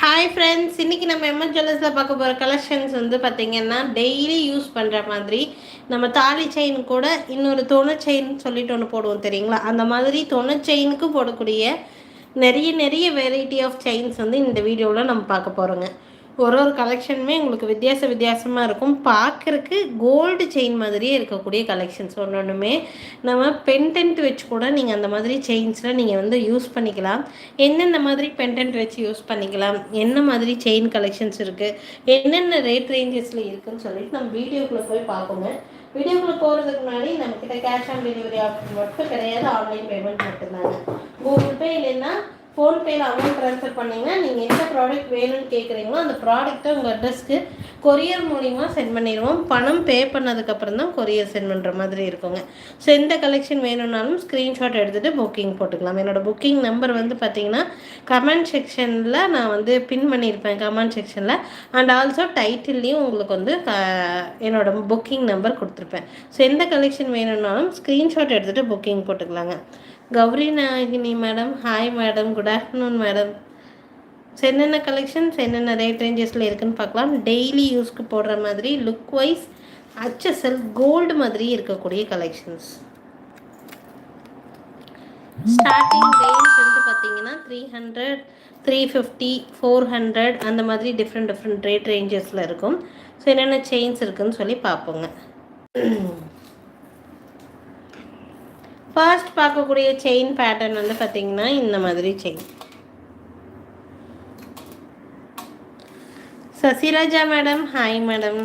Hi friends இன்றைக்கி நம்ம MS ஜுவல்லர்ஸில் பார்க்க போகிற கலெக்ஷன்ஸ் வந்து பார்த்திங்கன்னா டெய்லி யூஸ் பண்ணுற மாதிரி நம்ம தாலி செயின் கூட இன்னொரு துணை செயின் சொல்லிட்டு ஒன்று போடுவோம் தெரியுங்களா? அந்த மாதிரி துணை செயினுக்கு போடக்கூடிய நிறைய நிறைய வெரைட்டி ஆஃப் செயின்ஸ் வந்து இந்த வீடியோவில் நம்ம பார்க்க போகிறோங்க ஒரு ஒரு கலெக்ஷனுமே உங்களுக்கு வித்தியாச வித்தியாசமாக இருக்கும். பார்க்குறக்கு கோல்டு செயின் மாதிரியே இருக்கக்கூடிய கலெக்ஷன்ஸ் ஒன்று ஒன்றுமே நம்ம பென்டென்ட் வச்சு கூட நீங்கள் அந்த மாதிரி செயின்ஸில் நீங்கள் வந்து யூஸ் பண்ணிக்கலாம். என்னென்ன மாதிரி பென்டென்ட் வச்சு யூஸ் பண்ணிக்கலாம்? என்ன மாதிரி செயின் கலெக்ஷன்ஸ் இருக்குது என்னென்ன ரேட் ரேஞ்சஸில் இருக்குதுன்னு சொல்லிட்டு நம்ம வீடியோக்குள்ளே போய் பார்ப்போங்க. வீடியோக்குள்ளே போகிறதுக்கு முன்னாடி நம்மக்கிட்ட கேஷ் ஆன் டெலிவரி ஆப்ஷன் மட்டும் கிடையாது ஆன்லைன் பேமெண்ட் மட்டும்தாங்க. கூகுள் பே இல்லைன்னா ஃபோன்பேயில் அமௌண்ட் ட்ரான்ஸ்ஃபர் பண்ணிங்கன்னா நீங்கள் எந்த ப்ராடக்ட் வேணும்னு கேட்குறீங்களோ அந்த ப்ராடக்ட்டை உங்கள் அட்ரஸ்க்கு கொரியர் மூலிமா சென்ட் பண்ணிடுவோம். பணம் பே பண்ணதுக்கப்புறம் தான் கொரியர் சென்ட் பண்ணுற மாதிரி இருக்குங்க. ஸோ எந்த கலெக்ஷன் வேணும்னாலும் ஸ்க்ரீன்ஷாட் எடுத்துகிட்டு புக்கிங் போட்டுக்கலாம். என்னோடய புக்கிங் நம்பர் வந்து பார்த்தீங்கன்னா கமெண்ட் செக்ஷனில் நான் வந்து பின் பண்ணியிருப்பேன் கமெண்ட் செக்ஷனில் அண்ட் ஆல்சோ டைட்டில்லையும் உங்களுக்கு வந்து என்னோடய புக்கிங் நம்பர் கொடுத்துருப்பேன். ஸோ எந்த கலெக்ஷன் வேணும்னாலும் ஸ்க்ரீன்ஷாட் எடுத்துகிட்டு புக்கிங் போட்டுக்கலாங்க. Gowri Nagini madam hi madam good afternoon madam so என்னென்ன கலெக்ஷன்ஸ் என்னென்ன ரேட் ரேஞ்சஸில் இருக்குதுன்னு பார்க்கலாம். டெய்லி யூஸ்க்கு போடுற மாதிரி லுக் வைஸ் அச்சசல் கோல்டு மாதிரி இருக்கக்கூடிய கலெக்ஷன்ஸ் ஸ்டார்டிங் ரேஞ்ச் வந்து பார்த்தீங்கன்னா three hundred three fifty four hundred அந்த மாதிரி டிஃப்ரெண்ட் டிஃப்ரெண்ட் ரேட் ரேஞ்சஸில் இருக்கும். ஸோ என்னென்ன செயின்ஸ் இருக்குதுன்னு சொல்லி பார்ப்போங்க. ஃபர்ஸ்ட் பார்க்கக்கூடிய செயின் பேட்டர்ன் வந்து பார்த்தீங்கன்னா இந்த மாதிரி chain Sasiraja madam hi madam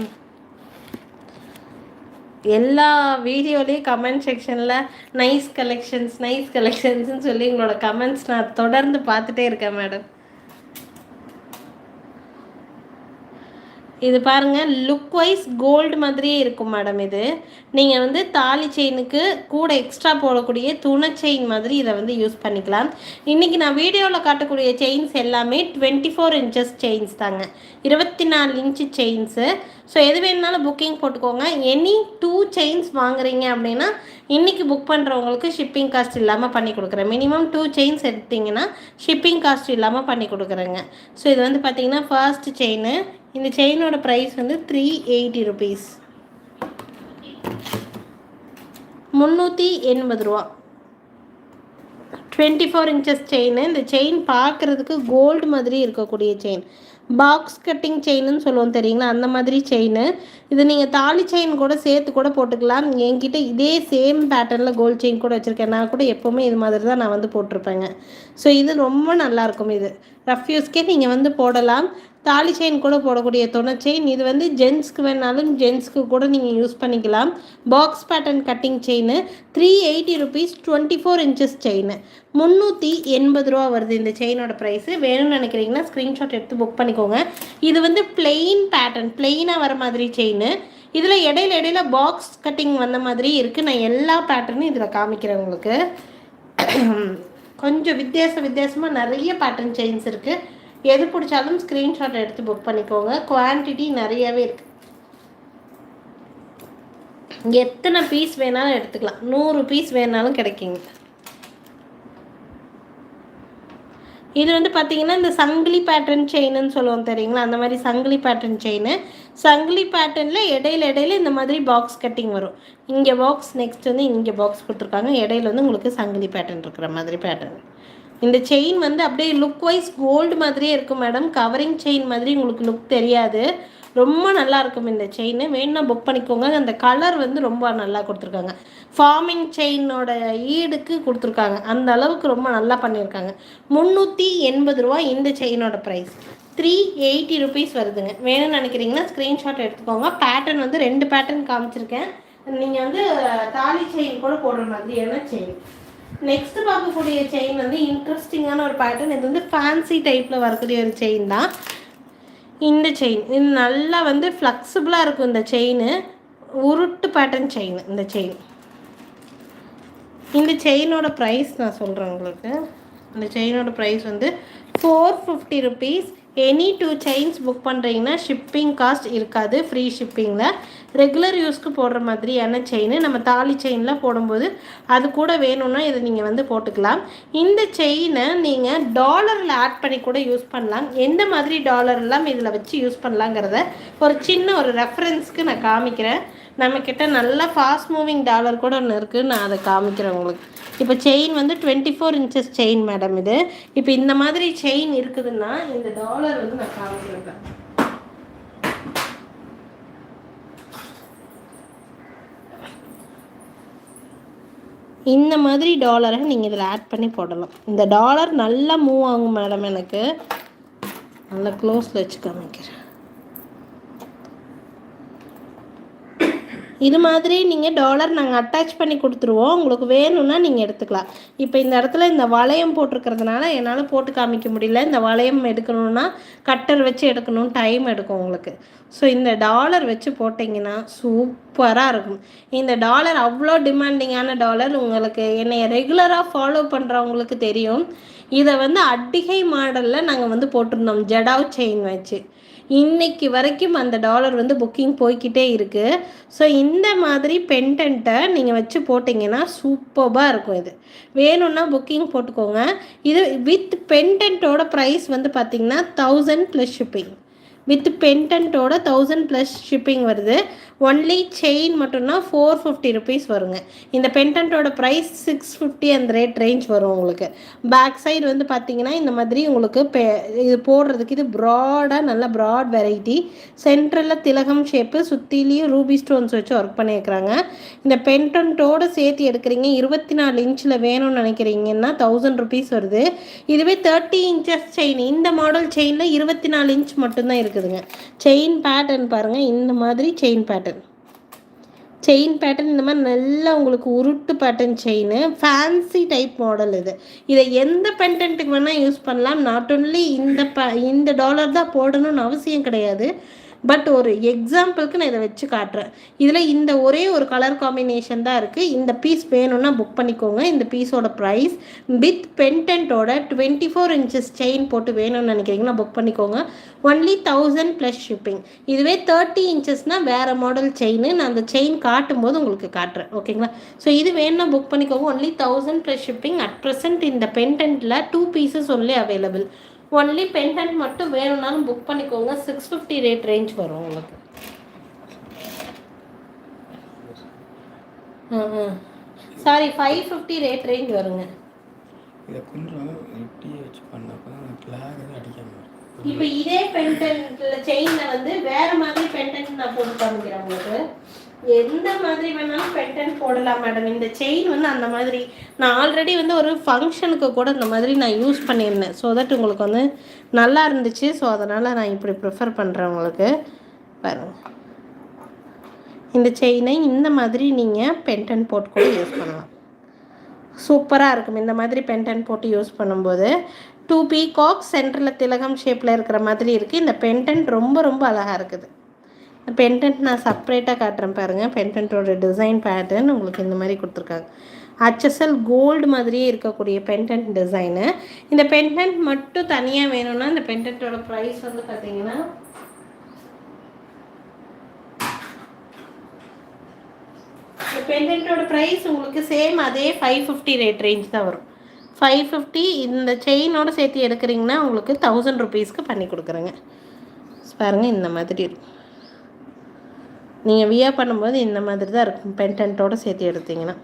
எல்லா வீடியோலேயும் கமெண்ட் செக்ஷனில் நைஸ் கலெக்ஷன்ஸ் நைஸ் கலெக்ஷன்ஸ்னு சொல்லி உங்களோட கமெண்ட்ஸ் நான் தொடர்ந்து பார்த்துட்டே இருக்கேன் மேடம் இது பாருங்கள் லுக் வைஸ் கோல்டு மாதிரியே இருக்கும் மேடம் இது. நீங்கள் வந்து தாலி செயினுக்கு கூட எக்ஸ்ட்ரா போடக்கூடிய துணை செயின் மாதிரி இதை வந்து யூஸ் பண்ணிக்கலாம். இன்றைக்கி நான் வீடியோவில் காட்டக்கூடிய செயின்ஸ் எல்லாமே டுவெண்ட்டி ஃபோர் இன்ச்சஸ் செயின்ஸ் தாங்க. இருபத்தி நாலு இன்ச்சு செயின்ஸு ஸோ எது வேணுனாலும் புக்கிங் போட்டுக்கோங்க. எனி டூ செயின்ஸ் வாங்குறீங்க அப்படின்னா இன்றைக்கி புக் பண்ணுறவங்களுக்கு ஷிப்பிங் காஸ்ட் இல்லாமல் பண்ணி கொடுக்குறேன். மினிமம் டூ செயின்ஸ் எடுத்திங்கன்னா ஷிப்பிங் காஸ்ட் இல்லாமல் பண்ணி கொடுக்குறேங்க. ஸோ இது வந்து பார்த்திங்கன்னா ஃபர்ஸ்ட் செயின் இந்த செயினோட ப்ரைஸ் வந்து த்ரீ எயிட்டி ருபீஸ் முந்நூற்றி எண்பது ரூபா. டுவெண்ட்டி ஃபோர் இன்ச்சஸ் செயின் இந்த செயின் பார்க்குறதுக்கு கோல்டு மாதிரி இருக்கக்கூடிய செயின் பாக்ஸ் கட்டிங் செயின்னு சொல்லுவோம் தெரியுங்களா? அந்த மாதிரி செயின் இது நீங்கள் தாலி செயின் கூட சேர்த்து கூட போட்டுக்கலாம். என்கிட்ட இதே சேம் பேட்டர்னில் கோல்டு செயின் கூட வச்சுருக்கேன். நான் கூட எப்போவுமே இது மாதிரி தான் நான் வந்து போட்டிருப்பேங்க. ஸோ இது ரொம்ப நல்லாயிருக்கும் இது. ரஃப் யூஸ்க்கே நீங்கள் வந்து போடலாம். தாலி செயின் கூட போடக்கூடிய துணை செயின் இது வந்து ஜென்ஸ்க்கு வேணாலும் ஜென்ஸ்க்கு கூட நீங்கள் யூஸ் பண்ணிக்கலாம். Box pattern cutting chain three eighty rupees twenty four inches chain முந்நூற்றி எண்பது ரூபா வருது இந்த செயினோட ப்ரைஸு வேணும்னு நினைக்கிறீங்கன்னா ஸ்க்ரீன்ஷாட் எடுத்து புக் பண்ணிக்கோங்க. இது வந்து பிளெயின் பேட்டர்ன் பிளெயினாக வர மாதிரி செயின் இதில் இடையில இடையில பாக்ஸ் கட்டிங் வந்த மாதிரி இருக்குது நான் எல்லா பேட்டர்னும் இதில் காமிக்கிறேன் உங்களுக்கு. கொஞ்சம் வித்தியாச வித்தியாசமாக நிறைய பேட்டர்ன் செயின்ஸ் இருக்குது எது பிடிச்சாலும் ஸ்க்ரீன்ஷாட் எடுத்து புக் பண்ணிக்கோங்க. குவான்டிட்டி நிறையவே இருக்குது எத்தனை பீஸ் வேணாலும் எடுத்துக்கலாம். நூறு பீஸ் வேணாலும் கிடைக்குங்க. இது வந்து பார்த்திங்கன்னா இந்த சங்கிலி பேட்டர்ன் செயின்னு சொல்லுவோம் தெரியுங்களா? அந்த மாதிரி சங்கிலி பேட்டர்ன் செயின் சங்கிலி பேட்டர்னில் இடையில இடையில இந்த மாதிரி பாக்ஸ் கட்டிங் வரும். இங்கே பாக்ஸ் நெக்ஸ்ட் வந்து இங்கே பாக்ஸ் கொடுத்துருக்காங்க. இடையில வந்து உங்களுக்கு சங்கிலி பேட்டர்ன் இருக்கிற மாதிரி பேட்டர்ன் இந்த செயின் வந்து அப்படியே லுக் வைஸ் கோல்டு மாதிரியே இருக்கும் மேடம் கவரிங் செயின் மாதிரி உங்களுக்கு லுக் தெரியாது. ரொம்ப நல்லா இருக்கும் இந்த செயின் வேணும்னா புக் பண்ணிக்கோங்க. அந்த கலர் வந்து ரொம்ப நல்லா கொடுத்துருக்காங்க. ஃபார்மிங் செயினோட ஈடுக்கு கொடுத்துருக்காங்க. அந்த அளவுக்கு ரொம்ப நல்லா பண்ணியிருக்காங்க. முந்நூற்றி எண்பது ரூபா இந்த செயினோட ப்ரைஸ் த்ரீ எயிட்டி ருபீஸ் வருதுங்க. வேணும்னு நினைக்கிறீங்கன்னா ஸ்க்ரீன்ஷாட் எடுத்துக்கோங்க. பேட்டர்ன் வந்து ரெண்டு பேட்டர்ன் காமிச்சிருக்கேன். நீங்கள் வந்து தாலி செயின் கூட போடுற மாதிரியான செயின் நெக்ஸ்ட் பார்க்கக்கூடிய செயின் வந்து இன்ட்ரெஸ்டிங்கான ஒரு பேட்டர்ன் இது வந்து ஃபேன்சி டைப்பில் வரக்கூடிய ஒரு செயின் தான். இந்த செயின் இது நல்லா வந்து ஃப்ளெக்சிபிளாக இருக்கும் இந்த செயின் உருட்டு பேட்டர்ன் செயின் இந்த செயின் இந்த செயினோட ப்ரைஸ் நான் சொல்கிறேன் உங்களுக்கு. இந்த செயினோட ப்ரைஸ் வந்து four fifty rupees any two chains book பண்ணுறீங்கன்னா ஷிப்பிங் காஸ்ட் இருக்காது. ஃப்ரீ ஷிப்பிங்கில் ரெகுலர் யூஸ்க்கு போடுற மாதிரியான செயின் நம்ம தாலி செயினில் போடும்போது அது கூட வேணும்னா இதை நீங்கள் வந்து போட்டுக்கலாம். இந்த செயினை நீங்கள் டாலரில் ஆட் பண்ணி கூட யூஸ் பண்ணலாம். எந்த மாதிரி டாலர்லாம் இதில் வச்சு யூஸ் பண்ணலாங்கிறத ஒரு சின்ன ஒரு ரெஃபரன்ஸ்க்கு நான் காமிக்கிறேன். நம்மக்கிட்ட நல்ல ஃபாஸ்ட் மூவிங் டாலர் கூட ஒன்று இருக்குது நான் அதை காமிக்கிறேன் உங்களுக்கு. இப்போ செயின் வந்து twenty four inches chain madam இது. இப்போ இந்த மாதிரி செயின் இருக்குதுன்னா இந்த டாலர் வந்து நான் காமிக்கிறேன். இந்த மாதிரி டாலரை நீங்கள் இதில் ஆட் பண்ணி போடலாம். இந்த டாலர் நல்லா மூவ் ஆகும் மேடம் எனக்கு. நல்லா க்ளோஸில் வச்சு காமிக்கிறேன். இது மாதிரி நீங்கள் டாலர் நாங்கள் அட்டாச் பண்ணி கொடுத்துருவோம். உங்களுக்கு வேணும்னா நீங்கள் எடுத்துக்கலாம். இப்போ இந்த இடத்துல இந்த வளையம் போட்டிருக்கிறதுனால என்னால் போட்டு காமிக்க முடியல. இந்த வளையம் எடுக்கணும்னா கட்டர் வச்சு எடுக்கணும். டைம் எடுக்கும் உங்களுக்கு. ஸோ இந்த டாலர் வச்சு போட்டிங்கன்னா சூப்பராக இருக்கும். இந்த டாலர் அவ்வளோ டிமாண்டிங்கான டாலர் உங்களுக்கு என்னை ரெகுலராக ஃபாலோ பண்ணுறவங்களுக்கு தெரியும். இதை வந்து அட்டிகை மாடலில் நாங்கள் வந்து போட்டிருந்தோம். ஜடாவ் செயின் வச்சு. இன்னைக்கு வரைக்கும் அந்த டாலர் வந்து புக்கிங் போய்கிட்டே இருக்குது ஸோ இந்த மாதிரி பென்டென்ட்டை நீங்கள் வச்சு போட்டிங்கன்னா சூப்பராக இருக்கும் இது. வேணும்னா புக்கிங் போட்டுக்கோங்க. இது வித் பென்டென்ட்டோட ப்ரைஸ் வந்து பார்த்திங்கன்னா தௌசண்ட் ப்ளஸ் ஷிப்பிங் வித் பென்டென்ட்டோட தௌசண்ட் ப்ளஸ் ஷிப்பிங் வருது. ஒன்லி செயின் மட்டும்னா ஃபோர் ஃபிஃப்டி ருபீஸ் வருங்க. இந்த பென்டன்ட்டோட ப்ரைஸ் சிக்ஸ் ஃபிஃப்டி அந்த ரேட் ரேஞ்ச் வரும் உங்களுக்கு. பேக் சைடு வந்து பார்த்தீங்கன்னா இந்த மாதிரி உங்களுக்கு பெ இது போடுறதுக்கு இது ப்ராடாக நல்ல ப்ராட் வெரைட்டி சென்ட்ரலில் திலகம் ஷேப்பு சுற்றிலையும் ரூபி ஸ்டோன்ஸ் வச்சு ஒர்க் பண்ணியிருக்கிறாங்க. இந்த பென்டன்ட்டோடு சேர்த்து எடுக்கிறீங்க இருபத்தி நாலு இன்ச்சில் வேணும்னு நினைக்கிறீங்கன்னா தௌசண்ட் ருபீஸ் வருது. இதுவே தேர்ட்டி இன்ச்சஸ் செயின் இந்த மாடல் செயினில் இருபத்தி நாலு இன்ச் மட்டும்தான் இருக்குதுங்க. செயின் பேட்டர்ன் பாருங்கள் இந்த மாதிரி செயின் பேட்டர்ன் செயின் பேட்டர்ன் இந்த மாதிரி நல்லா உங்களுக்கு உருட்டு pattern chain fancy type model இது. இதை எந்த பென்டன்ட்டுக்கு வேணால் யூஸ் பண்ணலாம். நாட் ஒன்லி இந்த ப இந்த டாலர் தான் போடணும்னு அவசியம் கிடையாது. பட் ஒரு எக்ஸாம்பிளுக்கு நான் இதை வச்சு காட்டுறேன். இதில் இந்த ஒரே ஒரு கலர் காம்பினேஷன் தான் இருக்குது இந்த பீஸ் வேணும்னா புக் பண்ணிக்கோங்க. இந்த பீஸோட ப்ரைஸ் வித் பென்டென்ட்டோட டுவெண்ட்டி ஃபோர் இன்ச்சஸ் செயின் போட்டு வேணும்னு நினைக்கிறீங்கன்னா புக் பண்ணிக்கோங்க. ஒன்லி தௌசண்ட் ப்ளஸ் ஷிப்பிங் இதுவே தேர்ட்டி இன்ச்சஸ்னால் வேறு மாடல் செயின் நான் அந்த செயின் காட்டும் போது உங்களுக்கு காட்டுறேன். ஓகேங்களா ஸோ இது வேணும்னா புக் பண்ணிக்கோங்க. Only thousand plus shipping at present இந்த பென்டென்ட்டில் two pieces only available only pendant மட்டும் வேணும்னாலும் புக் பண்ணிக்கோங்க. சிக்ஸ் ஃபிஃப்டி ரேட் ரேஞ்ச் வரும் உங்களுக்கு. Sorry five fifty rate range வருங்க. இதை கொஞ்சம் எட்டியே வச்சு பண்ணப்போ கிளாக் அடிக்காம. இப்போ இதே பென்டென்ட்ல செயின்ல வந்து வேற மாதிரி பென்டென்ட் நான் போட்டு காமிக்கிறேன் உங்களுக்கு. எந்த மாதிரி வேணாலும் பெட்டன் போடலாம் மேடம் இந்த செயின் வந்து அந்த மாதிரி நான் ஆல்ரெடி வந்து ஒரு ஃபங்க்ஷனுக்கு கூட இந்த மாதிரி நான் யூஸ் பண்ணியிருந்தேன். ஸோ தட் உங்களுக்கு வந்து நல்லா இருந்துச்சு. ஸோ அதனால் நான் இப்படி ப்ரிஃபர் பண்ணுறேன் உங்களுக்கு. பாருங்க. இந்த செயினை இந்த மாதிரி நீங்கள் பென்டன் போட்டு கூட யூஸ் பண்ணலாம். சூப்பராக இருக்கும். இந்த மாதிரி பென்டன் போட்டு யூஸ் பண்ணும்போது. டூ பீகாக் சென்டரில் திலகம் ஷேப்பில் இருக்கிற மாதிரி இருக்குது இந்த பென்டன் ரொம்ப ரொம்ப அழகாக இருக்குது. பென்டென்ட் நான் செப்பரேட்டாக காட்டுறேன் பாருங்கள் பென்டென்ட்டோட டிசைன் பேட்டர்ன் உங்களுக்கு இந்த மாதிரி கொடுத்துருக்காங்க. ஹச்எஸ்எல் கோல்டு மாதிரியே இருக்கக்கூடிய பென்டென்ட் டிசைனு இந்த பென்டென்ட் மட்டும் தனியாக வேணும்னா இந்த பென்டென்ட்டோட ப்ரைஸ் வந்து பார்த்தீங்கன்னா இந்த ப்ரைஸ் உங்களுக்கு சேம் அதே ஃபைவ் ஃபிஃப்டி ரேட் ரேஞ்ச் தான் வரும். ஃபைவ் ஃபிஃப்டி இந்த செயினோட சேர்த்து எடுக்கிறீங்கன்னா உங்களுக்கு தௌசண்ட் ருபீஸ்க்கு பண்ணி கொடுக்குறேங்க. பாருங்கள் இந்த மாதிரி இருக்கும் நீங்கள் வியா பண்ணும்போது இந்த மாதிரி தான் இருக்கும். பென்டென்ட்டோடு சேர்த்து எடுத்தீங்கன்னா.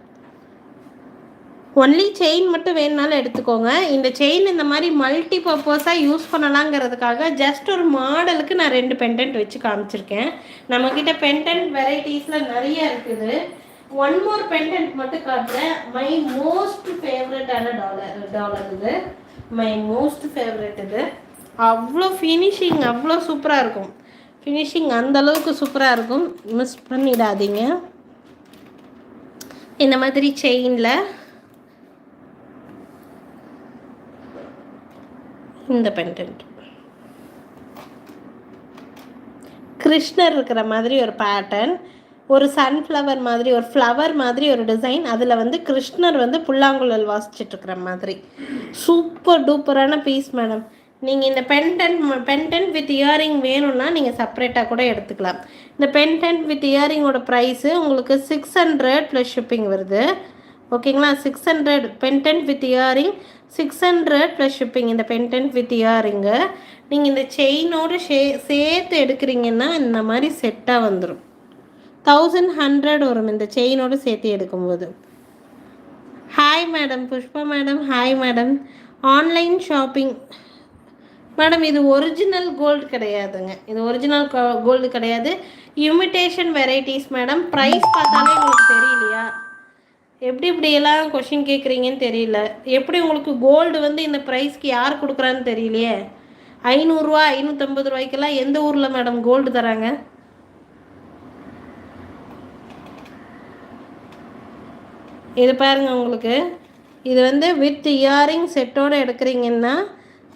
ஒன்லி செயின் மட்டும் வேணுனாலும் எடுத்துக்கோங்க. இந்த செயின் இந்த மாதிரி மல்டி பர்பஸாக யூஸ் பண்ணலாங்கிறதுக்காக ஜஸ்ட் ஒரு மாடலுக்கு நான் ரெண்டு பென்டென்ட் வச்சு காமிச்சிருக்கேன். நம்மக்கிட்ட பென்டென்ட் வெரைட்டிஸில் நிறைய இருக்குது. ஒன் மோர் பென்டென்ட் மட்டும் காட்டுறேன். மை மோஸ்ட் ஃபேவரட்டான டாலர் டாலர் இது. மை மோஸ்ட் ஃபேவரட் இது. அவ்வளோ ஃபினிஷிங் அவ்வளோ சூப்பராக இருக்கும். ஃபினிஷிங் அந்த அளவுக்கு சூப்பராக இருக்கும். மிஸ் பண்ணிடாதீங்க. இந்த மாதிரி செயினில் இந்த பெண்டன்ட் கிருஷ்ணர் இருக்கிற மாதிரி ஒரு பேட்டர்ன் ஒரு சன்ஃப்ளவர் மாதிரி ஒரு ஃப்ளவர் மாதிரி ஒரு டிசைன் அதில் வந்து கிருஷ்ணர் வந்து புல்லாங்குழல் வாசிச்சுட்டு இருக்கிற மாதிரி. சூப்பர் டூப்பரான பீஸ் மேடம் நீங்கள் இந்த பென்டென்ட் பென்டென்ட் வித் இயரிங் வேணும்னா நீங்கள் செப்பரேட்டாக கூட எடுத்துக்கலாம். இந்த பென்டென்ட் வித் இயரிங்கோட ப்ரைஸு உங்களுக்கு சிக்ஸ் ஹண்ட்ரட் ப்ளஸ் ஷிப்பிங் வருது. ஓகேங்களா six hundred pendant with earring six hundred plus shipping இந்த பென்டென்ட் வித் இயரிங்கு நீங்கள் இந்த செயினோடு சே சேர்த்து எடுக்கிறீங்கன்னா இந்த மாதிரி செட்டாக வந்துடும் தௌசண்ட் ஹண்ட்ரட் வரும் இந்த செயினோடு சேர்த்து எடுக்கும்போது. Hi madam Pushpa madam hi madam online shopping madam இது ஒரிஜினல் கோல்டு கிடையாதுங்க. இது ஒரிஜினல் கோல்டு கிடையாது. Imitation varieties madam. ப்ரைஸ் பார்த்தாலே உங்களுக்கு தெரியலையா? எப்படி இப்படியெல்லாம் கொஷின் கேட்குறீங்கன்னு தெரியல. எப்படி உங்களுக்கு கோல்டு வந்து இந்த ப்ரைஸ்க்கு யார் கொடுக்குறான்னு தெரியலையே? ஐநூறுரூவா ஐநூற்றம்பது ரூபாய்க்கெல்லாம் எந்த ஊரில் மேடம் கோல்டு தராங்க? இது பாருங்க உங்களுக்கு. இது வந்து வித் இயரிங் செட்டோட எடுக்கிறீங்கன்னா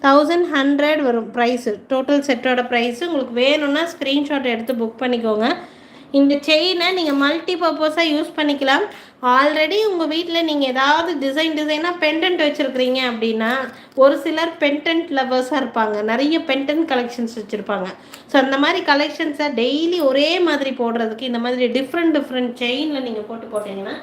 தௌசண்ட் ஹண்ட்ரட் வரும் ப்ரைஸு டோட்டல் செட்டோட ப்ரைஸு உங்களுக்கு வேணும்னா ஸ்க்ரீன்ஷாட் எடுத்து புக் பண்ணிக்கோங்க. இந்த செயினை நீங்கள் மல்டி பர்பஸாக யூஸ் பண்ணிக்கலாம். ஆல்ரெடி உங்கள் வீட்டில் நீங்கள் ஏதாவது டிசைன் டிசைனாக பெண்டன்ட் வச்சுருக்கிறீங்க அப்படின்னா ஒரு சிலர் பெண்டன்ட் லவர்ஸாக இருப்பாங்க. நிறைய பெண்டன்ட் கலெக்ஷன்ஸ் வச்சுருப்பாங்க. ஸோ அந்த மாதிரி கலெக்ஷன்ஸை டெய்லி ஒரே மாதிரி போடுறதுக்கு இந்த மாதிரி டிஃப்ரெண்ட் டிஃப்ரெண்ட் செயினில் நீங்கள் போட்டு போட்டிங்கன்னா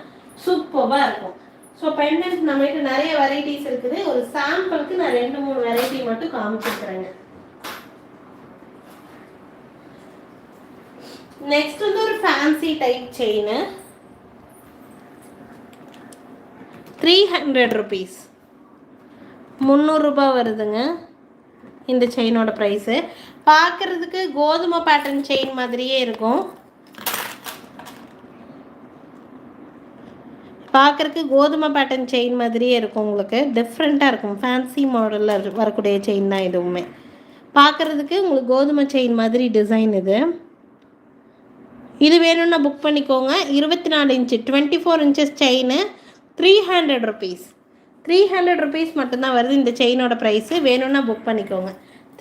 சூப்பராக இருக்கும். ஸோ பெண்டன்ட் நம்மகிட்ட நிறைய வெரைட்டிஸ் இருக்குது. ஒரு சாம்பிளுக்கு நான் ரெண்டு மூணு வெரைட்டி மட்டும் காமிச்சிருக்கிறேங்க. நெக்ஸ்ட் வந்து ஒரு fancy type chain three hundred rupees முந்நூறுரூபா வருதுங்க. இந்த செயினோட ப்ரைஸு பார்க்குறதுக்கு கோதுமை பேட்டர்ன் செயின் மாதிரியே இருக்கும். பார்க்குறக்கு கோதுமை பேட்டர்ன் செயின் மாதிரியே இருக்கும் உங்களுக்கு. டிஃப்ரெண்ட்டாக இருக்கும். ஃபேன்சி மாடலில் வரக்கூடிய செயின் தான் இதுவுமே பார்க்குறதுக்கு உங்களுக்கு கோதுமை செயின் மாதிரி டிசைன் இது. இது வேணும்னா புக் பண்ணிக்கோங்க. இருபத்தி நாலு inch twenty four inches chain three hundred rupees three hundred rupees மட்டும்தான் வருது இந்த செயினோட ப்ரைஸு வேணும்னா புக் பண்ணிக்கோங்க.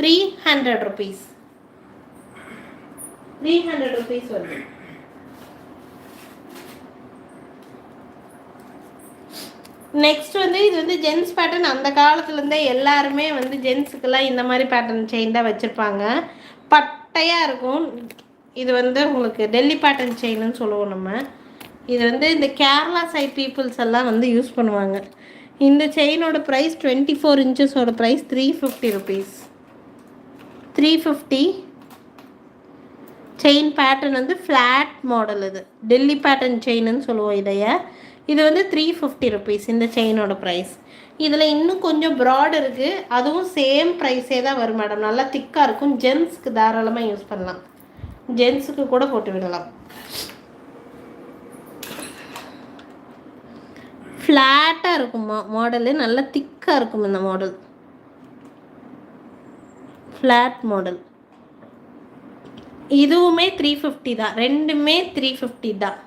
Three hundred rupees three hundred rupees வருது. நெக்ஸ்ட் வந்து இது வந்து ஜென்ஸ் பேட்டர்ன் அந்த காலத்துலேருந்தே எல்லாருமே வந்து ஜென்ஸுக்கெல்லாம் இந்த மாதிரி பேட்டர்ன் செயின் தான் வச்சுருப்பாங்க. பட்டையாக இருக்கும். இது வந்து உங்களுக்கு டெல்லி பேட்டர்ன் செயின்னு சொல்லுவோம் நம்ம. இது வந்து இந்த கேரளா சைட் பீப்புள்ஸ் எல்லாம் வந்து யூஸ் பண்ணுவாங்க. இந்த செயினோட price twenty four இன்ச்சஸோட price three fifty rupees three fifty chain pattern வந்து ஃப்ளாட் மாடல் இது. டெல்லி பேட்டர்ன் செயின்னு சொல்லுவோம் இதைய. இது வந்து த்ரீ ஃபிஃப்டி ருபீஸ் இந்த செயினோட ப்ரைஸ் இதில் இன்னும் கொஞ்சம் ப்ராட் இருக்குது அதுவும் சேம் ப்ரைஸே தான் வரும் மேடம் நல்லா திக்காக இருக்கும். ஜென்ஸ்க்கு தாராளமாக யூஸ் பண்ணலாம். ஜென்ஸுக்கு கூட போட்டு விடலாம். ஃப்ளாட்டாக இருக்கும் மா மாடலு நல்லா திக்காக இருக்கும் இந்த மாடல் ஃப்ளாட் மாடல் இதுவுமே த்ரீ ஃபிஃப்டி தான். ரெண்டுமே த்ரீ ஃபிஃப்டி தான்.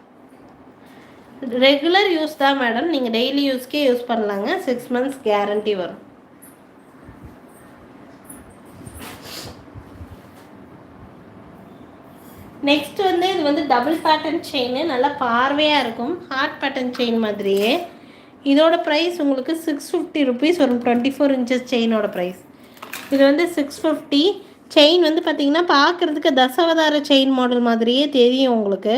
ரெகுலர் யூஸ் தான் மேடம் நீங்கள் டெய்லி யூஸ்க்கே யூஸ் பண்ணலாங்க. சிக்ஸ் மந்த்ஸ் கேரண்டி வரும். நெக்ஸ்ட் வந்து இது வந்து டபுள் பேட்டர்ன் செயின் நல்லா பார்வையாக இருக்கும். ஹார்ட் பேட்டர்ன் செயின் மாதிரியே. இதோட ப்ரைஸ் உங்களுக்கு சிக்ஸ் ஃபிஃப்டி ருபீஸ் வரும். டுவெண்ட்டி ஃபோர் இன்ச்சஸ் செயினோட ப்ரைஸ் இது வந்து சிக்ஸ் ஃபிஃப்டி செயின் வந்து பார்த்திங்கன்னா பார்க்குறதுக்கு தசவதார செயின் மாடல் மாதிரியே தெரியும் உங்களுக்கு.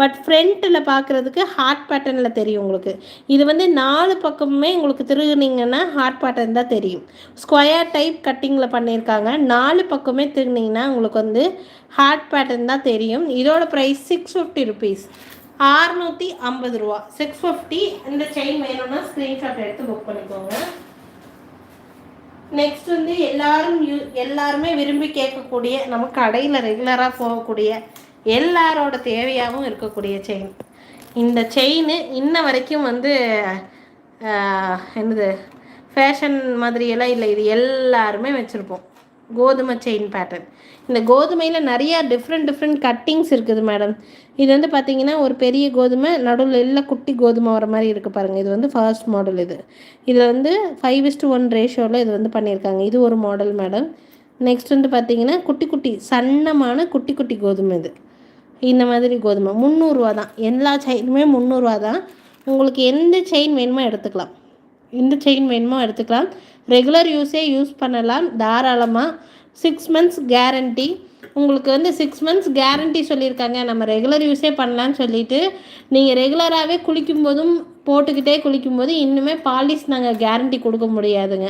பட் ஃப்ரண்ட்டில் பார்க்குறதுக்கு ஹார்ட் பேட்டர்னில் தெரியும் உங்களுக்கு. இது வந்து நாலு பக்கமுமே உங்களுக்கு திருகுனீங்கன்னா ஹார்ட் பேட்டர்ன் தான் தெரியும். ஸ்கொயர் டைப் கட்டிங்கில் பண்ணியிருக்காங்க நாலு பக்கமே திருகுனிங்கன்னா உங்களுக்கு வந்து ஹார்ட் பேட்டர்ன் தான் தெரியும். இதோட ப்ரைஸ் சிக்ஸ் ஃபிஃப்டி ருபீஸ் ஆறுநூற்றி ஐம்பது ரூபா. சிக்ஸ் ஃபிஃப்டி இந்த செயின் வேணும்னா ஸ்க்ரீன்ஷாட் எடுத்து புக் பண்ணிக்கோங்க. நெக்ஸ்ட் வந்து எல்லாரும் யூ எல்லாருமே விரும்பி கேட்கக்கூடிய நம்ம கடையில் ரெகுலராக போகக்கூடிய எல்லாரோட தேவையாகவும் இருக்கக்கூடிய செயின் இந்த செயின் இன்ன வரைக்கும் வந்து என்னது ஃபேஷன் மாதிரியெல்லாம் இல்லை. இது எல்லாருமே வச்சுருப்போம். கோதுமை செயின் பேட்டர்ன் இந்த கோதுமையில் நிறையா டிஃப்ரெண்ட் டிஃப்ரெண்ட் கட்டிங்ஸ் இருக்குது மேடம் இது வந்து பார்த்தீங்கன்னா ஒரு பெரிய கோதுமை நடுவில் எல்லாம் குட்டி கோதுமை வர மாதிரி இருக்குது பாருங்கள் இது வந்து ஃபர்ஸ்ட் மாடல் இது. இதில் வந்து ஃபைவ் இஸ்டு ஒன் ரேஷியோவில் இது வந்து பண்ணியிருக்காங்க. இது ஒரு மாடல் மேடம் நெக்ஸ்ட் வந்து பார்த்தீங்கன்னா குட்டி குட்டி சன்னமான குட்டி குட்டி கோதுமை இது. இந்த மாதிரி கோதுமை. முந்நூறுரூவா தான். எல்லா செயினுமே முந்நூறுரூவா தான். உங்களுக்கு எந்த செயின் வேணுமோ எடுத்துக்கலாம். எந்த செயின் வேணுமோ எடுத்துக்கலாம். ரெகுலர் யூஸே யூஸ் பண்ணலாம். தாராளமாக சிக்ஸ் மந்த்ஸ் கேரண்டி உங்களுக்கு வந்து சிக்ஸ் மந்த்ஸ் கேரண்டி சொல்லியிருக்காங்க. நம்ம ரெகுலர் யூஸே பண்ணலான்னு சொல்லிட்டு நீங்கள் ரெகுலராகவே குளிக்கும்போதும் போட்டுக்கிட்டே குளிக்கும்போது இன்னுமே பாலிஷ் நாங்கள் கேரண்டி கொடுக்க முடியாதுங்க.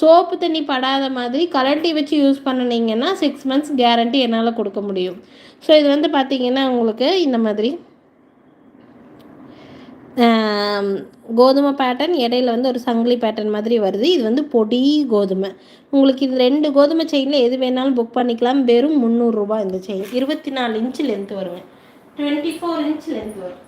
சோப்பு தண்ணி படாத மாதிரி கலட்டி வச்சு யூஸ் பண்ணினீங்கன்னா சிக்ஸ் மந்த்ஸ் கேரண்டி என்னால் கொடுக்க முடியும். ஸோ இது வந்து பார்த்திங்கன்னா உங்களுக்கு இந்த மாதிரி கோதுமை பேட்டர்ன் இடையில வந்து ஒரு சங்கிலி பேட்டர்ன் மாதிரி வருது. இது வந்து பொடி கோதுமை. உங்களுக்கு இது ரெண்டு கோதுமை செயினில் எது வேணாலும் புக் பண்ணிக்கலாம். வெறும் முந்நூறுரூபா இந்த செயின் இருபத்தி நாலு இன்ச்சு லென்த் வருங்க. டுவெண்ட்டி ஃபோர் இன்ச் லென்த் வரும்.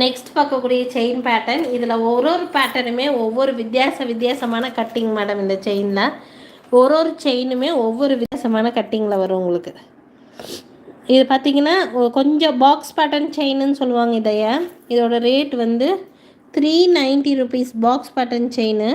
நெக்ஸ்ட் பார்க்கக்கூடிய செயின் பேட்டர்ன் இதில் ஒரு ஒரு பேட்டர்னுமே ஒவ்வொரு வித்தியாச வித்தியாசமான கட்டிங் மேடம் இந்த செயினில் ஒரு ஒரு செயினுமே ஒவ்வொரு வித்தியாசமான கட்டிங்கில் வரும் உங்களுக்கு. இது பார்த்தீங்கன்னா கொஞ்சம் பாக்ஸ் பேட்டர்ன் செயின்னு சொல்லுவாங்க இதைய. இதோட ரேட் வந்து three ninety rupees box pattern chain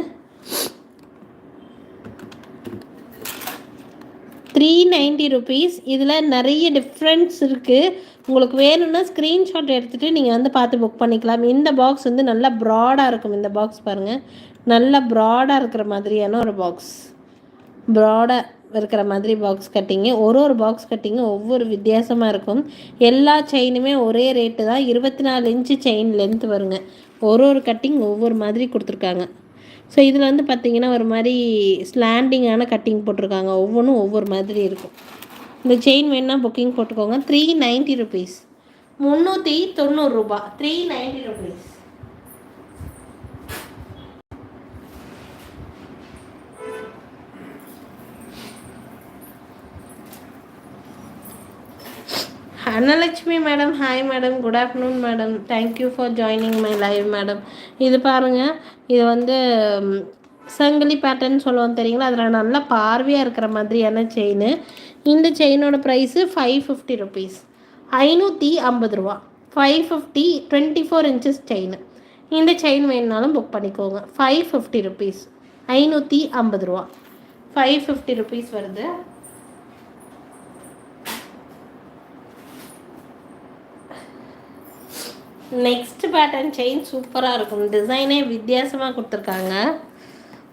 three ninety rupees இதில் நிறைய டிஃப்ரென்ஸ் இருக்குது உங்களுக்கு வேணும்னா ஸ்க்ரீன்ஷாட் எடுத்துகிட்டு நீங்கள் வந்து பார்த்து புக் பண்ணிக்கலாம். இந்த பாக்ஸ் வந்து நல்லா ப்ராடாக இருக்கும். இந்த பாக்ஸ் பாருங்கள் நல்லா ப்ராடாக இருக்கிற மாதிரியான ஒரு பாக்ஸ் ப்ராடாக இருக்கிற மாதிரி பாக்ஸ் கட்டிங்கு ஒரு ஒரு பாக்ஸ் கட்டிங்கு ஒவ்வொரு வித்தியாசமாக இருக்கும். எல்லா செயினுமே ஒரே ரேட்டு தான். இருபத்தி நாலு இன்ச்சு செயின் லென்த் வருங்க. ஒரு ஒரு கட்டிங் ஒவ்வொரு மாதிரி கொடுத்துருக்காங்க. ஸோ இதில் வந்து பார்த்தீங்கன்னா ஒரு மாதிரி ஸ்லாண்டிங்கான கட்டிங் போட்டிருக்காங்க. ஒவ்வொன்றும் ஒவ்வொரு மாதிரி இருக்கும். இந்த செயின் வேணுன்னா புக்கிங் போட்டுக்கோங்க. த்ரீ நைன்ட்டி ருபீஸ் முந்நூற்றி தொண்ணூறுரூபா three ninety rupees Annalakshmi madam hi madam good afternoon madam thank you for joining my live madam இது பாருங்கள் இது வந்து சங்கிலி பேட்டர்ன் சொல்லுவோம் தெரியுங்களா? அதில் நல்லா பார்வையாக இருக்கிற மாதிரியான செயின் இந்த செயினோட ப்ரைஸு ஃபைவ் ஃபிஃப்டி ருபீஸ் ஐநூற்றி ஐம்பது ரூபா. Five fifty twenty four inches chain இந்த செயின் வேணுனாலும் புக் பண்ணிக்கோங்க. ஃபைவ் ஃபிஃப்டி ருபீஸ் ஐநூற்றி ஐம்பது ரூபா. ஃபைவ் ஃபிஃப்டி ருபீஸ் வருது. நெக்ஸ்ட் பேட்டர்ன் செயின் சூப்பராக இருக்கும். டிசைனே வித்தியாசமாக கொடுத்துருக்காங்க.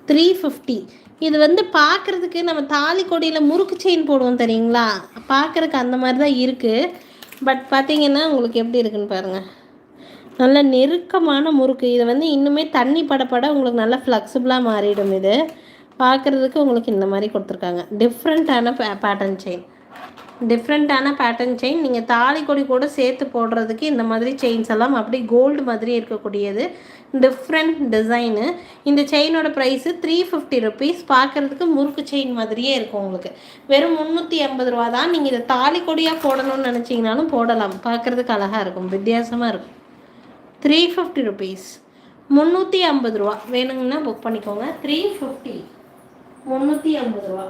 த்ரீ ஃபிஃப்டி இது வந்து பார்க்குறதுக்கு நம்ம தாலி கொடியில் முறுக்கு செயின் போடுவோம் தெரியுங்களா? பார்க்குறக்கு அந்த மாதிரி தான் இருக்குது பட் பார்த்தீங்கன்னா உங்களுக்கு எப்படி இருக்குன்னு பாருங்கள் நல்ல நெருக்கமான முறுக்கு. இது வந்து இன்னுமே தண்ணி படப்பட உங்களுக்கு நல்லா ஃப்ளெக்சிபிளாக மாறிடும் இது. பார்க்குறதுக்கு உங்களுக்கு இந்த மாதிரி கொடுத்துருக்காங்க. டிஃப்ரெண்ட்டான பே பேட்டர்ன் செயின் டிஃப்ரெண்ட்டான பேட்டர்ன் செயின் நீங்கள் தாலி கொடி கூட சேர்த்து போடுறதுக்கு இந்த மாதிரி செயின்ஸ் எல்லாம் அப்படி கோல்டு மாதிரி இருக்கக்கூடியது. டிஃப்ரெண்ட் டிசைனு இந்த செயினோட ப்ரைஸு த்ரீ ஃபிஃப்டி ருபீஸ் பார்க்குறதுக்கு முறுக்கு செயின் மாதிரியே இருக்கும் உங்களுக்கு. வெறும் முந்நூற்றி ஐம்பது ரூபா தான். நீங்கள் இதை தாலி கொடியாக போடணும்னு நினச்சிங்கனாலும் போடலாம். பார்க்குறதுக்கு அழகாக இருக்கும். வித்தியாசமாக இருக்கும். த்ரீ ஃபிஃப்டி ருபீஸ் முந்நூற்றி ஐம்பது ரூபா. வேணுங்கன்னா புக் பண்ணிக்கோங்க. த்ரீ ஃபிஃப்டி முந்நூற்றி ஐம்பது ரூபா.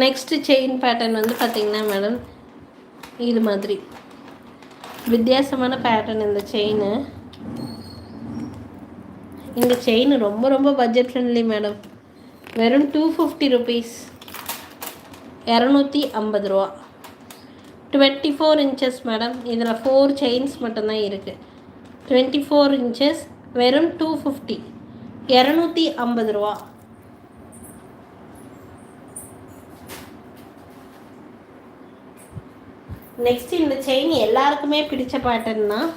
நெக்ஸ்ட்டு செயின் பேட்டர்ன் வந்து பார்த்தீங்கன்னா மேடம் இது மாதிரி. வித்தியாசமான பேட்டர்ன் இந்த செயின் இந்த செயின் ரொம்ப ரொம்ப பட்ஜெட் ஃப்ரெண்ட்லி மேடம் வெறும் டூ ஃபிஃப்டி ருபீஸ் இரநூத்தி ஐம்பது ரூபா. டுவெண்ட்டி ஃபோர் இன்ச்சஸ் மேடம் இதில் ஃபோர் செயின்ஸ் மட்டும்தான் இருக்குது டுவெண்ட்டி ஃபோர் இன்ச்சஸ் வெறும் டூ ஃபிஃப்டி இரநூத்தி ஐம்பது ரூபா. நெக்ஸ்ட் இந்த செயின் எல்லாருக்குமே பிடிச்ச பேட்டர்ன் தான்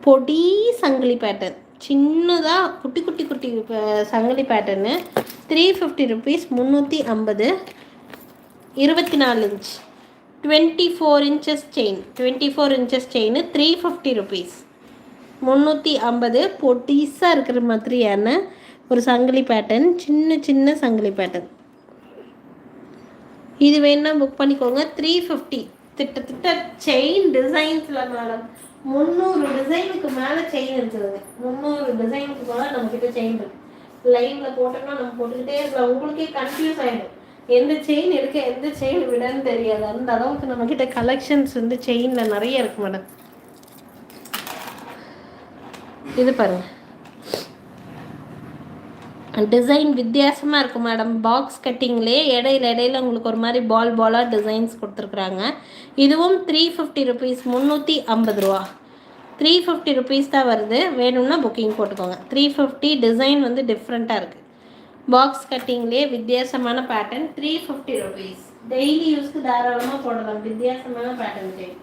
பொடி சங்கிலி பேட்டர்ன் சின்னதாக குட்டி குட்டி குட்டி சங்கிலி பேட்டர்னு த்ரீ ஃபிஃப்டி ருபீஸ் முந்நூற்றி ஐம்பது. இருபத்தி நாலு inch twenty four inches chain twenty four inches chain three fifty rupees முந்நூற்றி ஐம்பது பொட்டிஸாக இருக்கிற மாதிரியான ஒரு சங்கிலி பேட்டர்ன் சின்ன சின்ன சங்கிலி பேட்டர்ன் இது வேணா புக் பண்ணிக்கோங்க. த்ரீ ஃபிஃப்டி திட்டத்திட்ட செயின் டிசைன்ஸில் மேடம் முந்நூறு டிசைனுக்கு மேலே செயின் இருக்குதுங்க முந்நூறு டிசைனுக்கு மேலே நம்மக்கிட்ட செயின் இருக்கு. லைவ்ல போட்டோம்னா நம்ம போட்டுக்கிட்டே இருக்கலாம். உங்களுக்கே கன்ஃபியூஸ் ஆகிடும் எந்த செயின் இருக்கு எந்த செயின் விடன்னு தெரியாது. அந்த அளவுக்கு நம்மக்கிட்ட கலெக்ஷன்ஸ் வந்து செயினில் நிறைய இருக்கு மேடம் இது பாருங்க. டிசைன் வித்தியாசமாக இருக்கும் மேடம் பாக்ஸ் கட்டிங்லேயே இடையில இடையில உங்களுக்கு ஒரு மாதிரி பால் பாலாக டிசைன்ஸ் கொடுத்துருக்குறாங்க. இதுவும் த்ரீ ஃபிஃப்டி ருபீஸ் முந்நூற்றி ஐம்பது ரூபா. த்ரீ ஃபிஃப்டி ருபீஸ் தான் வருது. வேணும்னா புக்கிங் போட்டுக்கோங்க. த்ரீ ஃபிஃப்டி டிசைன் வந்து டிஃப்ரெண்ட்டாக இருக்குது பாக்ஸ் கட்டிங்லேயே வித்தியாசமான pattern three fifty rupees daily யூஸ்க்கு தாராளமாக போடலாம். வித்தியாசமான பேட்டர்ன் செயின்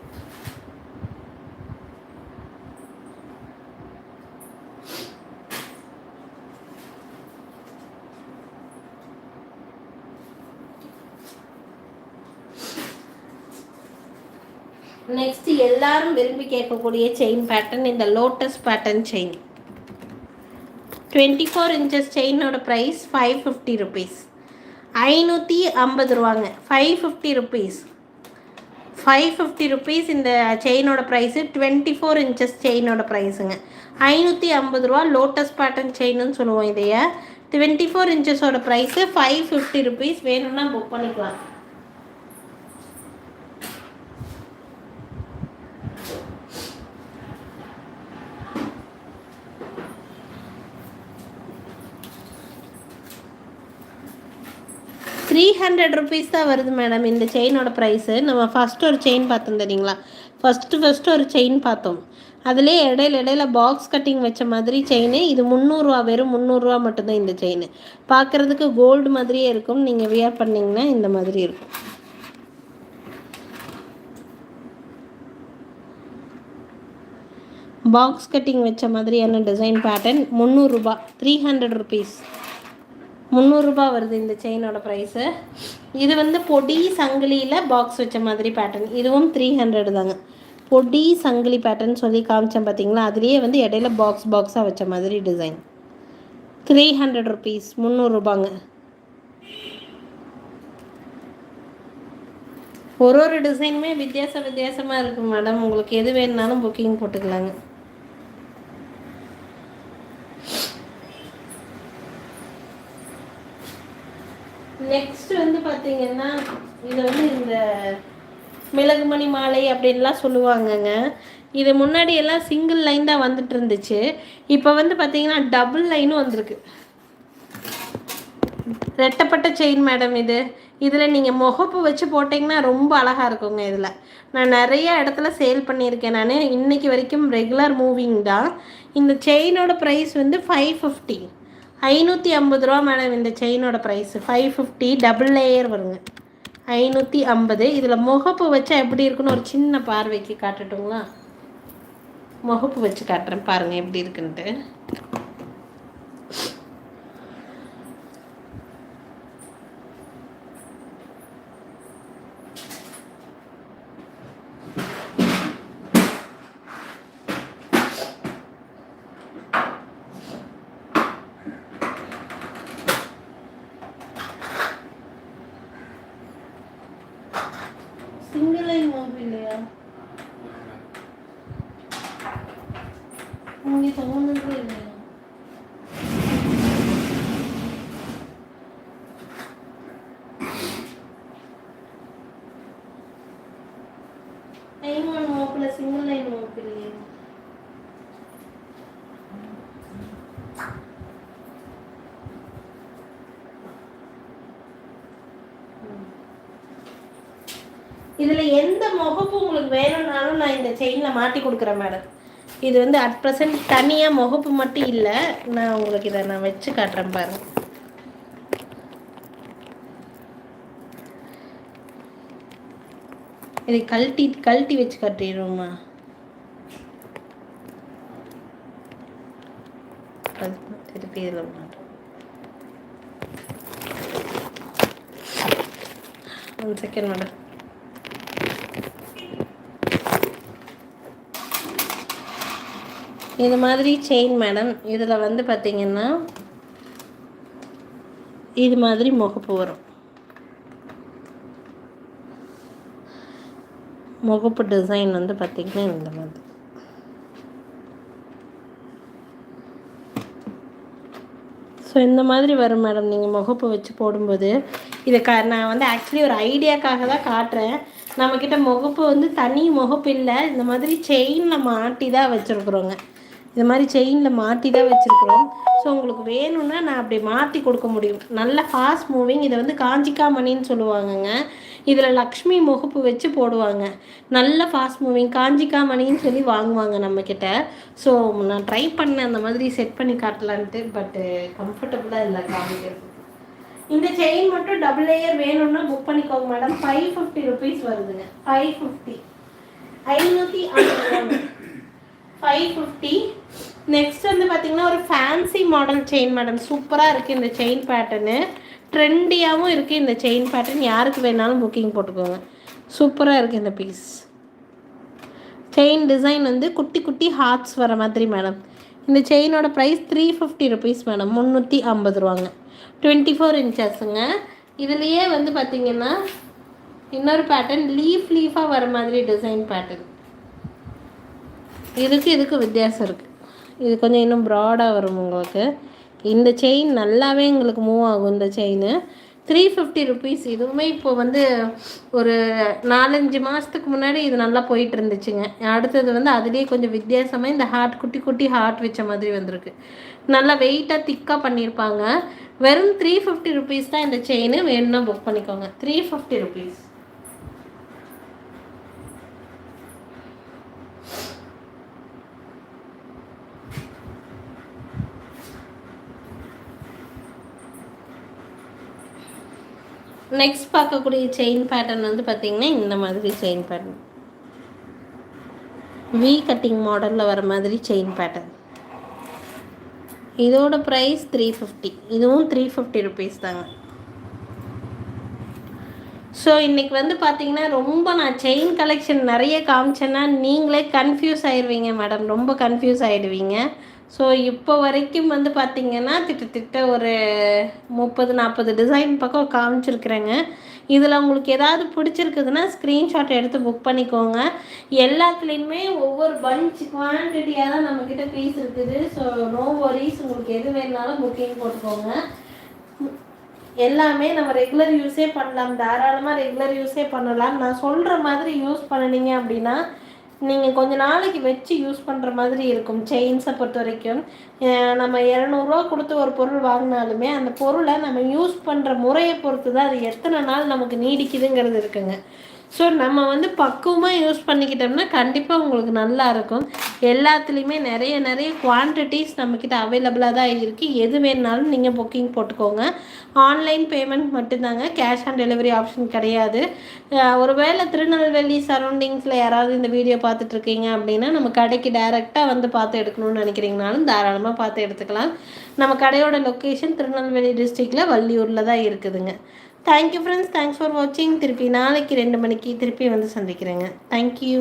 நெக்ஸ்ட் எல்லாரும் விரும்பி கேட்கக்கூடிய செயின் பேட்டர்ன் இந்த lotus pattern chain twenty four inches செயினோட price five fifty rupees ஐநூற்றி ஐம்பது ரூபாங்க. Five fifty rupees five fifty rupees இந்த செயினோட ப்ரைஸு டுவெண்ட்டி ஃபோர் இன்ச்சஸ் செயினோட ப்ரைஸுங்க ஐநூற்றி ஐம்பது ரூபா லோட்டஸ் பேட்டர்ன் செயின்னு சொல்லுவோம் இதைய. டுவெண்ட்டி ஃபோர் இன்ச்சஸோட ப்ரைஸு ஃபைவ் ஃபிஃப்டி ருபீஸ் வேணும்னா புக் பண்ணிக்கலாம். த்ரீ ஹண்ட்ரட் ருபீஸ் தான் வருது மேடம் இந்த செயினோட ப்ரைஸு நம்ம ஃபஸ்ட்டு ஒரு செயின் பார்த்தோம் தெரியுங்களா? ஃபஸ்ட்டு ஃபஸ்ட்டு ஒரு செயின் பார்த்தோம். அதிலே இடையில இடையில பாக்ஸ் கட்டிங் வச்ச மாதிரி செயின் இது முந்நூறுரூவா வெறும் முந்நூறுரூவா மட்டும்தான் இந்த செயின் பார்க்குறதுக்கு கோல்டு மாதிரியே இருக்கும். நீங்கள் வியர் பண்ணிங்கன்னா இந்த மாதிரி இருக்கும். பாக்ஸ் கட்டிங் வச்ச மாதிரியான டிசைன் பேட்டர்ன் முந்நூறுரூபா த்ரீ ஹண்ட்ரட் ருபீஸ் முந்நூறுரூபா வருது இந்த செயினோட ப்ரைஸு இது வந்து பொடி சங்கிலியில் பாக்ஸ் வச்ச மாதிரி பேட்டர்ன் இதுவும் த்ரீ ஹண்ட்ரடு தாங்க. பொடி சங்கிலி பேட்டர்ன் சொல்லி காமிச்சேன் பார்த்தீங்களா அதுலேயே வந்து இடையில பாக்ஸ் பாக்ஸாக வச்ச மாதிரி டிசைன் த்ரீ ஹண்ட்ரட் ருபீஸ் முந்நூறுரூபாங்க ஒரு ஒரு டிசைனுமே வித்தியாச வித்தியாசமாக இருக்குது மேடம் உங்களுக்கு எது வேணுனாலும் புக்கிங் போட்டுக்கலாங்க நெக்ஸ்ட் வந்து பார்த்தீங்கன்னா இது வந்து இந்த மிளகுமணி மாலை அப்படின்லாம் சொல்லுவாங்கங்க. இது முன்னாடி எல்லாம் சிங்கிள் லைன் தான் வந்துட்டு இருந்துச்சு இப்போ வந்து பார்த்தீங்கன்னா டபுள் லைனும் வந்திருக்கு. ரெட்டப்பட்ட செயின் மேடம் இது. இதில் நீங்கள் முகப்பு வச்சு போட்டிங்கன்னா ரொம்ப அழகாக இருக்குங்க இதில். நான் நிறைய இடத்துல சேல் பண்ணியிருக்கேன் நான். இன்னைக்கு வரைக்கும் ரெகுலர் மூவிங் தான். இந்த செயினோட ப்ரைஸ் வந்து ஃபைவ் ஃபிஃப்டி ஐநூற்றி ஐம்பது ரூபா மேடம் இந்த செயினோட price five fifty double layer வருங்க. ஐநூற்றி ஐம்பது. இதில் முகப்பு வச்சா எப்படி இருக்குன்னு ஒரு சின்ன பார்வைக்கு காட்டட்டுங்களா? முகப்பு வச்சு காட்டுறேன் பாருங்கள் எப்படி இருக்குன்ட்டு சிங்கிள் லைன் முகப்பு இல்லையா இங்கே தோணுதே இல்லையா லைன் முகப்புல சிங்கிள் லைன் முகப்பு இல்லையா இதில் எந்த முகப்பு உங்களுக்கு வேணும்னாலும் நான் இந்த செயினில் மாட்டி கொடுக்குறேன் மேடம் இது வந்து அட் ப்ரெசன்ட் தனியாக முகப்பு மட்டும் இல்லை. நான் உங்களுக்கு இதை நான் வச்சு காட்டுறேன் பாருங்க. இதை கழட்டி கழட்டி வச்சு காட்டிடுவோமா திருப்பி இதில் மாட்டோம் ஒன் செகண்ட் மேடம் இது மாதிரி செயின் மேடம் இதில் வந்து பார்த்திங்கன்னா இது மாதிரி முகப்பு வரும். முகப்பு டிசைன் வந்து பார்த்திங்கன்னா இந்த மாதிரி. ஸோ இந்த மாதிரி வரும் மேடம் நீங்கள் முகப்பு வச்சு போடும்போது இதை க நான் வந்து ஆக்சுவலி ஒரு ஐடியாக்காக தான் காட்டுறேன். நம்மக்கிட்ட முகப்பு வந்து தனி முகப்பு இல்லை. இந்த மாதிரி செயினில் மாட்டி தான் வச்சுருக்குறோங்க. இது மாதிரி செயினில் மாட்டி தான் வச்சுருக்குறோம். ஸோ உங்களுக்கு வேணும்னா நான் அப்படி மாற்றி கொடுக்க முடியும். நல்ல ஃபாஸ்ட் மூவிங் இதை வந்து காஞ்சிக்காமணின்னு சொல்லுவாங்கங்க. இதில் லக்ஷ்மி முகப்பு வச்சு போடுவாங்க. நல்ல ஃபாஸ்ட் மூவிங் காஞ்சிக்காமணின்னு சொல்லி வாங்குவாங்க நம்மக்கிட்ட ஸோ நான் ட்ரை பண்ணேன் அந்த மாதிரி செட் பண்ணி காட்டலான்ட்டு பட்டு கம்ஃபர்டபுளாக இல்லை காமிக்கிறது இந்த செயின் மட்டும் டபுள் லேயர் வேணும்னா புக் பண்ணிக்கோங்க மேடம் ஃபைவ் ஃபிஃப்டி ருபீஸ் வருதுங்க. ஃபைவ் ஃபிஃப்டி ஐநூற்றி ஐம்பது ஃபைவ் ஃபிஃப்டி நெக்ஸ்ட் வந்து பார்த்தீங்கன்னா ஒரு ஃபேன்சி மாடல் செயின் மேடம் சூப்பராக இருக்குது இந்த செயின் பேட்டர்னு ட்ரெண்டியாகவும் இருக்குது இந்த செயின் பேட்டர்ன் யாருக்கு வேணாலும் புக்கிங் போட்டுக்கோங்க. சூப்பராக இருக்குது இந்த பீஸ் செயின் டிசைன் வந்து குட்டி குட்டி ஹார்ட்ஸ் வர மாதிரி மேடம் இந்த செயினோட price three fifty rupees madam முந்நூற்றி ஐம்பது ரூபாங்க. டுவெண்ட்டி ஃபோர் இன்ச்சஸுங்க இதுலேயே வந்து பார்த்திங்கன்னா இன்னொரு பேட்டர்ன் லீஃப் லீஃபாக வர மாதிரி டிசைன் பேட்டர்ன் இதுக்கு இதுக்கு வித்தியாசம் இருக்குது இது கொஞ்சம் இன்னும் ப்ராடாக வரும் உங்களுக்கு. இந்த செயின் நல்லாவே எங்களுக்கு மூவ் ஆகும் இந்த செயின் த்ரீ ஃபிஃப்டி ருபீஸ் இதுவுமே இப்போ வந்து ஒரு நாலஞ்சு மாதத்துக்கு முன்னாடி இது நல்லா போயிட்டு இருந்துச்சுங்க. அடுத்தது வந்து அதுலேயே கொஞ்சம் வித்தியாசமாக இந்த ஹார்ட் குட்டி குட்டி ஹார்ட் வச்ச மாதிரி வந்திருக்கு. நல்லா வெயிட்டாக திக்காக பண்ணியிருப்பாங்க வெறும் த்ரீ ஃபிஃப்டி ருபீஸ் தான் இந்த செயின் வேணும்னா புக் பண்ணிக்கோங்க. த்ரீ ஃபிஃப்டி ருபீஸ் நெக்ஸ்ட் பார்க்கக்கூடிய செயின் பேட்டர்ன் வந்து பார்த்திங்கன்னா இந்த மாதிரி செயின் பேட்டர்ன் வி கட்டிங் மாடலில் வர மாதிரி செயின் பேட்டர்ன் இதோட ப்ரைஸ் த்ரீ ஃபிஃப்டி இதுவும் த்ரீ ஃபிஃப்டி ருபீஸ் தாங்க. ஸோ இன்றைக்கி வந்து பார்த்தீங்கன்னா ரொம்ப நான் செயின் கலெக்ஷன் நிறைய காமிச்சேன்னா நீங்களே கன்ஃபியூஸ் ஆயிடுவீங்க மேடம் ரொம்ப கன்ஃபியூஸ் ஆகிடுவீங்க ஸோ இப்போ வரைக்கும் வந்து பார்த்திங்கன்னா கிட்டத்தட்ட ஒரு முப்பது நாற்பது டிசைன் பக்கம் காமிச்சிருக்கிறேங்க. இதில் உங்களுக்கு ஏதாவது பிடிச்சிருக்குதுன்னா ஸ்க்ரீன்ஷாட் எடுத்து புக் பண்ணிக்கோங்க. எல்லாத்துலேயுமே ஒவ்வொரு பஞ்ச் குவான்டிட்டியாக தான் நம்மக்கிட்ட பீஸ் இருக்குது. ஸோ நோ வரிஸ் உங்களுக்கு எது வேணாலும் புக்கிங் போட்டுக்கோங்க. எல்லாமே நம்ம ரெகுலர் யூஸே பண்ணலாம். தாராளமாக ரெகுலர் யூஸே பண்ணலாம். நான் சொல்கிற மாதிரி யூஸ் பண்ணினீங்க அப்படின்னா நீங்கள் கொஞ்ச நாளைக்கு வச்சு யூஸ் பண்ணுற மாதிரி இருக்கும் செயின்ஸை பொறுத்த வரைக்கும். நம்ம இரநூறுவா கொடுத்து ஒரு பொருள் வாங்கினாலுமே அந்த பொருளை நம்ம யூஸ் பண்ணுற முறையை பொறுத்து தான் அது எத்தனை நாள் நமக்கு நீடிக்குதுங்கிறது இருக்குங்க. ஸோ நம்ம வந்து பக்குவமாக யூஸ் பண்ணிக்கிட்டோம்னா கண்டிப்பாக உங்களுக்கு நல்லா இருக்கும். எல்லாத்துலேயுமே நிறைய நிறைய குவான்டிட்டிஸ் நம்மக்கிட்ட அவைலபிளாக தான் இருக்குது எது வேணுனாலும் நீங்கள் புக்கிங் போட்டுக்கோங்க. ஆன்லைன் பேமெண்ட் மட்டும்தாங்க. கேஷ் ஆன் டெலிவரி ஆப்ஷன் கிடையாது. ஒருவேளை திருநெல்வேலி சரௌண்டிங்ஸில் யாராவது இந்த வீடியோ பார்த்துட்ருக்கீங்க அப்படின்னா நம்ம கடைக்கு டைரெக்டாக வந்து பார்த்து எடுக்கணும்னு நினைக்கிறீங்கனாலும் தாராளமாக பார்த்து எடுத்துக்கலாம். நம்ம கடையோட லொக்கேஷன் திருநெல்வேலி டிஸ்ட்ரிக்டில் வள்ளியூரில் தான் இருக்குதுங்க. தேங்க்யூ ஃப்ரெண்ட்ஸ் தேங்க்ஸ் ஃபார் வாட்சிங் திருப்பி நாளைக்கு ரெண்டு மணிக்கு திருப்பி வந்து சந்திக்கிறேங்க. தேங்க்யூ